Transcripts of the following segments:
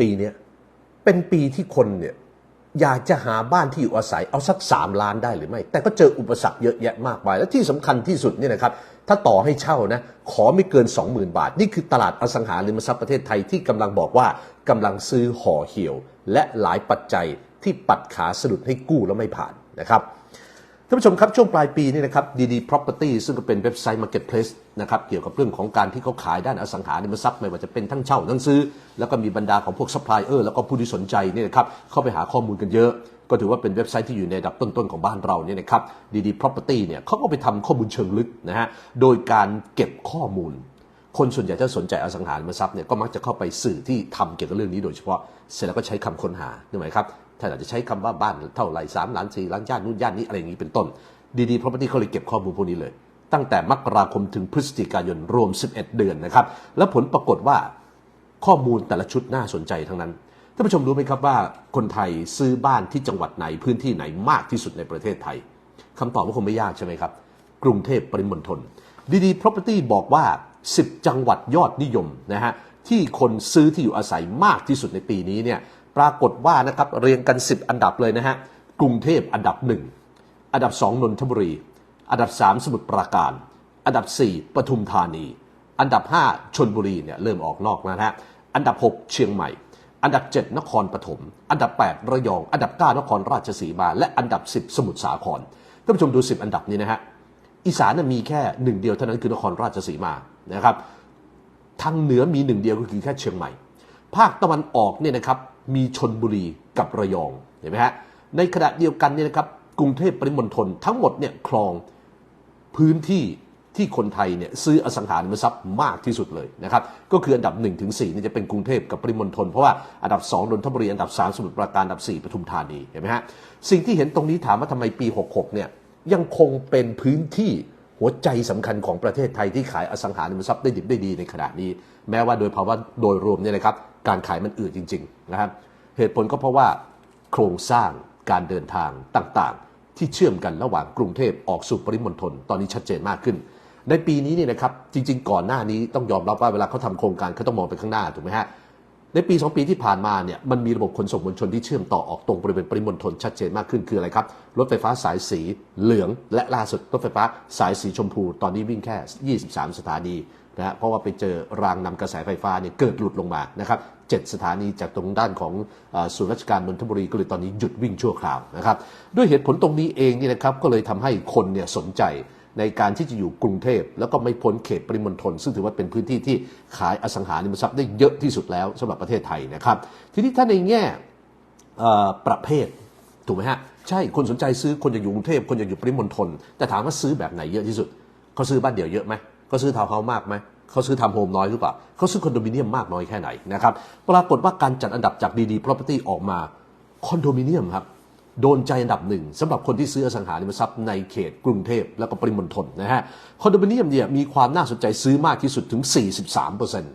ปีเนี้ยเป็นปีที่คนเนี่ยอยากจะหาบ้านที่อยู่อาศัยเอาสักสามล้านได้หรือไม่ แต่ก็เจออุปสรรคเยอะแยะมากมาย และที่สำคัญที่สุดเนี่ยนะครับ ถ้าต่อให้เช่านะ ขอไม่เกิน 20,000 บาท นี่คือตลาดอสังหาริมทรัพย์ประเทศไทยที่กำลังบอกว่ากำลังซื้อห่อเหี่ยว และหลายปัจจัยที่ปัดขาสะดุดให้กู้แล้วไม่ผ่านนะครับ ท่านผู้ชมครับ ช่วงปลายปีนี่นะครับดีดี property ซึ่งก็เป็นเว็บไซต์ marketplace นะครับเกี่ยวกับเรื่องของการที่เขาขายด้านอสังหาริมทรัพย์ไม่ว่าจะเป็นทั้งเช่าทั้งซื้อ แล้วก็มีบรรดาของพวก supplier แล้วก็ผู้ที่สนใจเนี่ยนะครับเข้าไปหาข้อมูลกันเยอะ ก็ถือว่าเป็นเว็บไซต์ที่อยู่ในอันดับต้นๆของบ้านเราเนี่ยนะครับดีดี property เนี่ยเขาก็ไปทำข้อมูลเชิงลึกนะฮะโดยการเก็บข้อมูล คนส่วนใหญ่ถ้าสนใจอสังหาริมทรัพย์เนี่ยก็มักจะเข้าไปสื่อที่ทำเกี่ยวกับเรื่องนี้โดยเฉพาะเสร็จแล้วก็ใช้คำค้นหาใช่ไหมครับ ถ้าอาจจะใช้คำว่าบ้านเท่าไหร่สามล้านสี่ล้านย่านนู่นย่านนี้อะไรอย่างนี้เป็นต้น ดีๆ property เขาเลยเก็บข้อมูลพวกนี้เลย ตั้งแต่มกราคมถึงพฤศจิกายนรวม 11 เดือนนะครับ แล้วผลปรากฏว่าข้อมูลแต่ละชุดน่าสนใจทั้งนั้นท่านผู้ชมรู้ไหมครับว่าคนไทยซื้อบ้านที่จังหวัดไหนพื้นที่ไหนมากที่สุดในประเทศไทยคำตอบก็คงไม่ยากใช่ไหมครับ กรุงเทพปริมณฑลดี ๆ property บอกว่า 10 จังหวัดยอดนิยมนะฮะที่คนซื้อที่อยู่อาศัยมากที่สุดในปีนี้เนี่ย ปรากฏว่านะครับเรียงกัน 10 อันดับเลยนะฮะกรุงเทพอันดับหนึ่งอันดับ 2 นนทบุรี อันดับ 3 สมุทรปราการ อันดับ 4 ปทุมธานี อันดับ 5 ชนบุรีเนี่ยเริ่มออกนอกแล้วนะฮะอันดับ 6 เชียงใหม่ อันดับ 7 นครปฐมอันดับ 8 ระยอง อันดับ 9 นครราชสีมา และอันดับ 10 สมุทรสาครท่านผู้ชมดู 10 อันดับนี้นะฮะอีสานมีแค่หนึ่งเดียวเท่านั้นคือนครราชสีมานะครับทางเหนือมีหนึ่งเดียวก็คือแค่เชียงใหม่ ภาคตะวันออกเนี่ยนะครับ มีชนบุรีกับระยองเห็นไหมฮะในขณะเดียวกันเนี่ยนะครับกรุงเทพปริมณฑลทั้งหมดเนี่ยครองพื้นที่ที่คนไทยเนี่ยซื้ออสังหาริมทรัพย์มากที่สุดเลยนะครับก็คืออันดับ1นถึงสเนี่ยจะเป็นกรุงเทพกับปริมณฑลเพราะว่าอันดับ2นนทบุรีอันดับ 3 สมุทรปราการอันดับ 4ปทุมธานีเห็นไหมฮะสิ่งที่เห็นตรงนี้ถามว่าทำไมปี 66เนี่ยยังคงเป็นพื้นที่ หัวใจสำคัญของประเทศไทยที่ขายอสังหาริมทรัพย์ได้ดิบได้ดีในขณะนี้ แม้ว่าโดยภาวะโดยรวมเนี่ยนะครับการขายมันอืดจริงๆนะครับเหตุผลก็เพราะว่าโครงสร้างการเดินทางต่างๆ ที่เชื่อมกันระหว่างกรุงเทพออกสู่ปริมณฑลตอนนี้ชัดเจนมากขึ้น ในปีนี้เนี่ยนะครับจริง ๆ ก่อนหน้านี้ต้องยอมรับว่าเวลาเขาทำโครงการเขาต้องมองไปข้างหน้าถูกไหมฮะ ในปี 2 ปีที่ผ่านมาเนี่ยมันมีระบบขนส่งมวลชนที่เชื่อมต่อออกตรงบริเวณปริมณฑลชัดเจนมากขึ้นคืออะไรครับ รถไฟฟ้าสายสีเหลือง และล่าสุดรถไฟฟ้าสายสีชมพู ตอนนี้วิ่งแค่ 23 สถานีนะฮะเพราะว่าไปเจอรางนำกระแสไฟฟ้าเนี่ยเกิดหลุดลงมานะครับเจ็ดสถานีจากตรงด้านของศูนย์ราชการนนทบุรีก็เลยตอนนี้หยุดวิ่งชั่วคราวนะครับด้วยเหตุผลตรงนี้เองนี่นะครับก็เลยทำให้คนเนี่ยสนใจ ในการที่จะอยู่กรุงเทพ แล้วก็ไม่พ้นเขตปริมณฑลซึ่งถือว่าเป็นพื้นที่ที่ขายอสังหาริมทรัพย์ได้เยอะที่สุดแล้วสำหรับประเทศไทยนะครับ ทีนี้ถ้าในแง่ประเภทถูกไหมฮะใช่คนสนใจซื้อคนอยากอยู่กรุงเทพคนอยากอยู่ปริมณฑลแต่ถามว่าซื้อแบบไหนเยอะที่สุดเขาซื้อบ้านเดี่ยวเยอะไหมเขาซื้อทาวน์เฮาส์มากไหมเขาซื้อทำโฮมน้อยหรือเปล่าเขาซื้อคอนโดมิเนียมมากน้อยแค่ไหนนะครับปรากฏว่าการจัดอันดับจากดีดี property ออกมาคอนโดมิเนียมครับ โดนใจอันดับหนึ่งสำหรับคนที่ซื้ออสังหาริมทรัพย์ในเขตกรุงเทพแล้วก็ปริมณฑลนะฮะคอนโดมิเนียมเนี่ยมีความน่าสนใจซื้อมากที่สุดถึง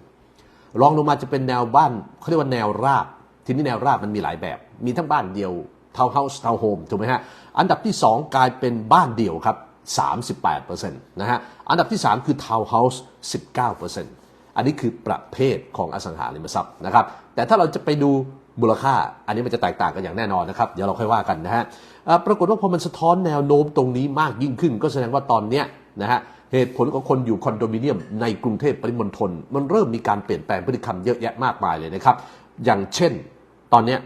43%รองลงมาจะเป็นแนวบ้านเขาเรียกว่าแนวราบ ทีนี้แนวราบมันมีหลายแบบ มีทั้งบ้านเดียวทาวน์เฮาส์ทาวน์โฮมถูกไหมฮะอันดับที่ 2 กลายเป็นบ้านเดี่ยวครับ 38%นะฮะอันดับที่ 3 คือทาวน์เฮาส์19%อันนี้คือประเภทของอสังหาริมทรัพย์นะครับแต่ถ้าเราจะไปดู มูลค่า อันนี้มันจะแตกต่างกันอย่างแน่นอนนะครับ เดี๋ยวเราค่อยว่ากันนะฮะปรากฏว่าพอมันสะท้อนแนวโน้มตรงนี้มากยิ่งขึ้น ก็แสดงว่าตอนเนี้ยนะฮะเหตุผลของคนอยู่คอนโดมิเนียมในกรุงเทพปริมณฑลมันเริ่มมีการเปลี่ยนแปลงพฤติกรรมเยอะแยะมากมายเลยนะครับ อย่างเช่น ตอนเนี้ย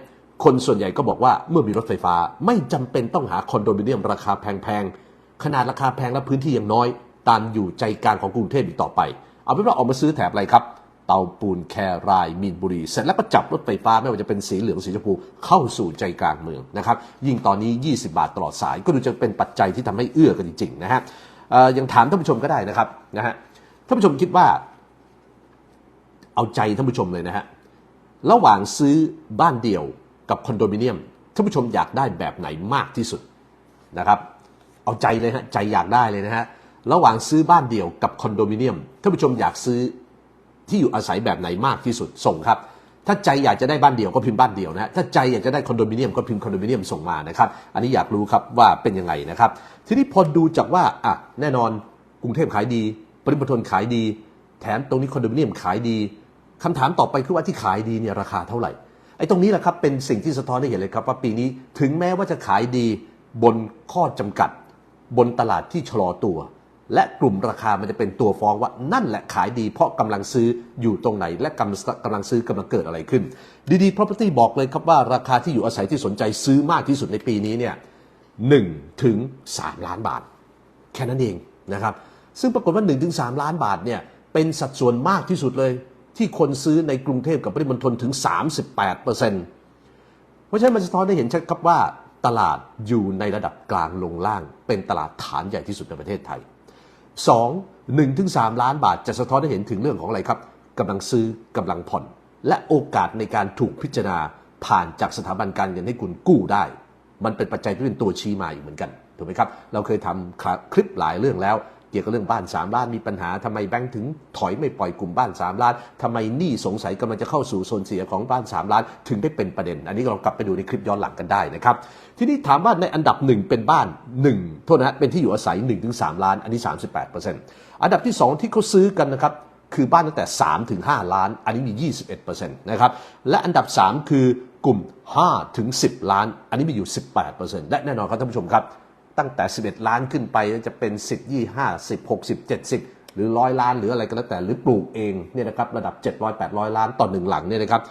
คนส่วนใหญ่ก็บอกว่าเมื่อมีรถไฟฟ้าไม่จำเป็นต้องหาคอนโดมิเนียมราคาแพงๆขนาดราคาแพงและพื้นที่ยังน้อย ตามอยู่ใจกลางของกรุงเทพอีกต่อไป เอาเป็นว่าออกมาซื้อแถบอะไรครับ เตาปูนแครายมีนบุรี เสร็จแล้วก็จับรถไฟฟ้าไม่ว่าจะเป็นสีเหลืองสีชมพูเข้าสู่ใจกลางเมืองนะครับยิ่งตอนนี้ 20 บาทตลอดสายก็ดูจะเป็นปัจจัยที่ทำให้เอื้อกันจริงๆนะฮะยังถามท่านผู้ชมก็ได้นะครับนะฮะท่านผู้ชมคิดว่า เอาใจท่านผู้ชมเลยนะฮะระหว่างซื้อบ้านเดี่ยวกับคอนโดมิเนียมท่านผู้ชมอยากได้แบบไหนมากที่สุดนะครับเอาใจเลยฮะใจอยากได้เลยนะฮะระหว่างซื้อบ้านเดี่ยวกับคอนโดมิเนียมท่านผู้ชมอยากซื้อ ที่อยู่อาศัยแบบไหนมากที่สุดส่งครับ ถ้าใจอยากจะได้บ้านเดี่ยวก็พิมพ์บ้านเดี่ยวนะฮะถ้าใจอยากจะได้คอนโดมิเนียมก็พิมพ์คอนโดมิเนียมส่งมานะครับ อันนี้อยากรู้ครับว่าเป็นยังไงนะครับ ทีนี้พอดูจากว่าอะแน่นอนกรุงเทพขายดี ปริมณฑลขายดี แถมตรงนี้คอนโดมิเนียมขายดีคำถามต่อไปคือว่าที่ขายดีเนี่ยราคาเท่าไหร่ไอ้ตรงนี้แหละครับเป็นสิ่งที่สะท้อนให้เห็นเลยครับว่าปีนี้ถึงแม้ว่าจะขายดีบนข้อจำกัด บนตลาดที่ชะลอตัว และกลุ่มราคามันจะเป็นตัวฟ้องว่านั่นแหละขายดีเพราะกำลังซื้ออยู่ตรงไหน และกำกำลังซื้อกำลังเกิดอะไรขึ้น ดีๆ property บอกเลยครับว่าราคาที่อยู่อาศัยที่สนใจซื้อมากที่สุดในปีนี้เนี่ยหนึ่งถึงสามล้านบาท แค่นั้นเองนะครับซึ่งปรากฏว่า 1-3 ล้านบาทเนี่ยเป็นสัดส่วนมากที่สุดเลย ที่คนซื้อในกรุงเทพกับปริมณฑลถึง 38%เพราะฉะนั้นมันสะท้อนได้เห็นชัดครับว่าตลาดอยู่ในระดับกลางลงล่าง เป็นตลาดฐานใหญ่ที่สุดในประเทศไทย 2 1ถึง3ล้านบาทจะสะท้อนให้เห็นถึงเรื่องของอะไรครับกำลังซื้อกำลังผ่อน และโอกาสในการถูกพิจารณาผ่านจากสถาบันการเงินให้คุณกู้ได้ มันเป็นปัจจัยที่เป็นตัวชี้มาอยู่เหมือนกันถูกไหมครับ เราเคยทำคลิปหลายเรื่องแล้ว เกี่ยวกับเรื่องบ้าน 3 ล้านมีปัญหาทำไมแบงค์ถึงถอยไม่ปล่อยกลุ่มบ้าน 3 ล้านทำไมหนี้สงสัยกำลังจะเข้าสู่โซนเสียของบ้าน 3 ล้าน ถึงได้เป็นประเด็น อันนี้เรากลับไปดูในคลิปย้อนหลังกันได้นะครับ ทีนี้ถามว่าในอันดับหนึ่งเป็นบ้าน1โทษนะเป็นที่อยู่อาศัย1-3ถึง3ล้าน อันนี้ 38%อันดับที่ 2 ที่เขาซื้อกันนะครับคือบ้านตั้งแต่ 3 ถึง 5 ล้าน อันนี้มี 21%นะครับ และอันดับ 3 คือกลุ่ม 5 ถึง 10 ล้าน อันนี้มีอยู่ 18%และแน่นอนครับท่านผู้ชมครับ ตั้งแต่ 11 ล้านขึ้นไปจะเป็น 10 25 10 60 70 หรือ100ล้านหรืออะไรก็แล้วแต่หรือปลูกเองเนี่ยนะครับระดับ 700 800 ล้านต่อหนึ่งหลังเนี่ยนะครับ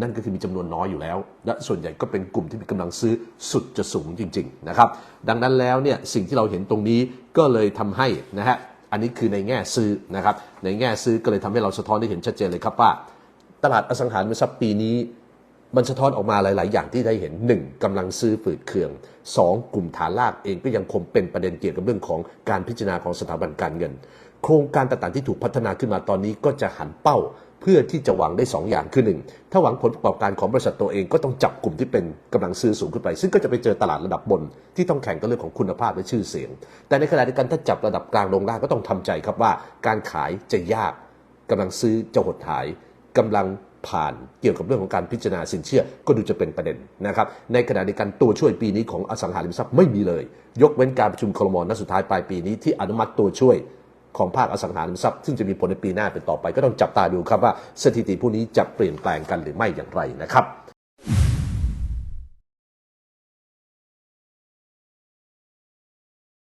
นั่นก็คือมีจำนวนน้อยอยู่แล้ว และส่วนใหญ่ก็เป็นกลุ่มที่มีกำลังซื้อสุดจะสูงจริงๆนะครับดังนั้นแล้วเนี่ยสิ่งที่เราเห็นตรงนี้ก็เลยทำให้นะฮะอันนี้คือในแง่ซื้อนะครับในแง่ซื้อก็เลยทำให้เราสะท้อนได้เห็นชัดเจนเลยครับว่า ตลาดอสังหาริมทรัพย์ปีนี้ มันสะท้อนออกมาหลาย ๆ อย่างที่ได้เห็น 1. กำลังซื้อฝืดเคือง 2. กลุ่มฐานรากเองก็ยังคงเป็นประเด็นเกี่ยวกับเรื่องของการพิจารณาของสถาบันการเงิน โครงการต่างๆที่ถูกพัฒนาขึ้นมาตอนนี้ก็จะหันเป้า เพื่อที่จะหวังได้ 2 อย่างคือหนึ่งถ้าหวังผลประกอบการของบริษัทตัวเองก็ต้องจับกลุ่มที่เป็นกำลังซื้อสูงขึ้นไป ซึ่งก็จะไปเจอตลาดระดับบน ที่ต้องแข่งกับเรื่องของคุณภาพและชื่อเสียง แต่ในขณะเดียวกันถ้าจับระดับกลางลงล่างก็ต้องทำใจครับว่า การขายจะยากกำลังซื้อจะหดหายกำลัง ผ่านเกี่ยวกับเรื่องของการพิจารณาสินเชื่อก็ดูจะเป็นประเด็นนะครับ ในขณะเดียวกันตัวช่วยปีนี้ของอสังหาริมทรัพย์ไม่มีเลย ยกเว้นการประชุมคลมนัดสุดท้ายปลายปีนี้ที่อนุมัติตัวช่วยของภาคอสังหาริมทรัพย์ซึ่งจะมีผลในปีหน้าเป็นต่อไปก็ต้องจับตาดูครับว่าสถิติพวกนี้จะเปลี่ยนแปลงกันหรือไม่อย่างไรนะครับ